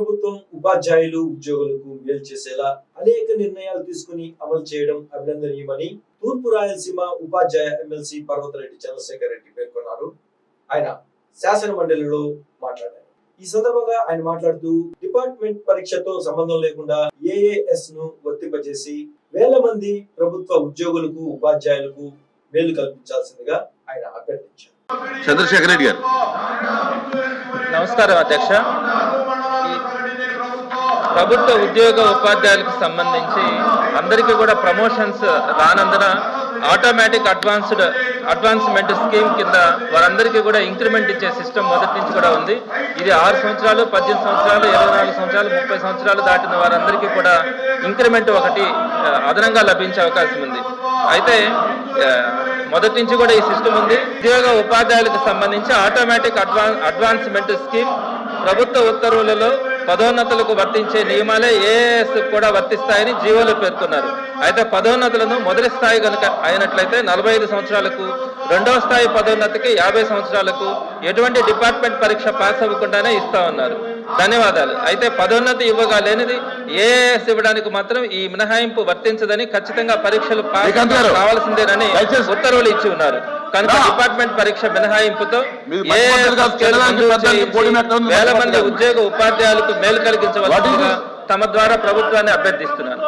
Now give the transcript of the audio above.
ప్రభుత్వం ఉపాధ్యాయులు ఉద్యోగులకు మేలు చేసేలా అనేక నిర్ణయాలు తీసుకుని అమలు చేయడం అభినందనీయమని తూర్పు రాయలసీమ ఉపాధ్యాయ ఎమ్మెల్సీ పర్వతరెడ్డి చంద్రశేఖర్ రెడ్డి పేర్కొన్నారు. ఆయన శాసన మండలిలో మాట్లాడారు. ఈ సందర్భంగా ఆయన మాట్లాడుతూ డిపార్ట్మెంట్ పరీక్షతో సంబంధం లేకుండా ఏఏఎస్ను వర్తింపజేసి వేల మంది ప్రభుత్వ ఉద్యోగులకు ఉపాధ్యాయులకు మేలు కల్పించాల్సిందిగా ఆయన అభ్యర్థించారు. చంద్రశేఖర్ రెడ్డి గారు. నమస్కారం అధ్యక్ష. ప్రభుత్వ ఉద్యోగ ఉపాధ్యాయులకు సంబంధించి అందరికీ కూడా ప్రమోషన్స్ రానందున ఆటోమేటిక్ అడ్వాన్స్డ్ అడ్వాన్స్మెంట్ స్కీమ్ కింద వారందరికీ కూడా ఇంక్రిమెంట్ ఇచ్చే సిస్టమ్ మొదటి నుంచి కూడా ఉంది. ఇది ఆరు సంవత్సరాలు పద్దెనిమిది సంవత్సరాలు ఇరవై నాలుగు సంవత్సరాలు ముప్పై సంవత్సరాలు దాటిన వారందరికీ కూడా ఇంక్రిమెంట్ ఒకటి అదనంగా లభించే అవకాశం ఉంది. అయితే మొదటి నుంచి కూడా ఈ సిస్టమ్ ఉంది. ఉద్యోగ ఉపాధ్యాయులకు సంబంధించి ఆటోమేటిక్ అడ్వాన్స్ అడ్వాన్స్మెంట్ స్కీమ్ ప్రభుత్వ ఉత్తర్వులలో పదోన్నతులకు వర్తించే నియమాలే ఏఎస్ కూడా వర్తిస్తాయని జీవోలో పేర్కొన్నారు. అయితే పదోన్నతులను మొదటి స్థాయి కనుక అయినట్లయితే నలభై ఐదు సంవత్సరాలకు రెండవ స్థాయి పదోన్నతికి యాభై సంవత్సరాలకు ఎటువంటి డిపార్ట్మెంట్ పరీక్ష పాస్ అవ్వకుండానే ఇస్తా ఉన్నారు. ధన్యవాదాలు. అయితే పదోన్నతి ఇవ్వగా లేనిది ఏఎస్ ఇవ్వడానికి మాత్రం ఈ మినహాయింపు వర్తించదని ఖచ్చితంగా పరీక్షలు పాస్ కావాల్సిందేనని ఉత్తర్వులు ఇచ్చి ఉన్నారు. కనుక. డిపార్ట్మెంట్ పరీక్ష మినహాయింపుతో వేల మంది. ఉద్యోగ ఉపాధ్యాయులకు మేలు కలిగించవలసిందిగా తమ ద్వారా ప్రభుత్వాన్ని అభ్యర్థిస్తున్నాను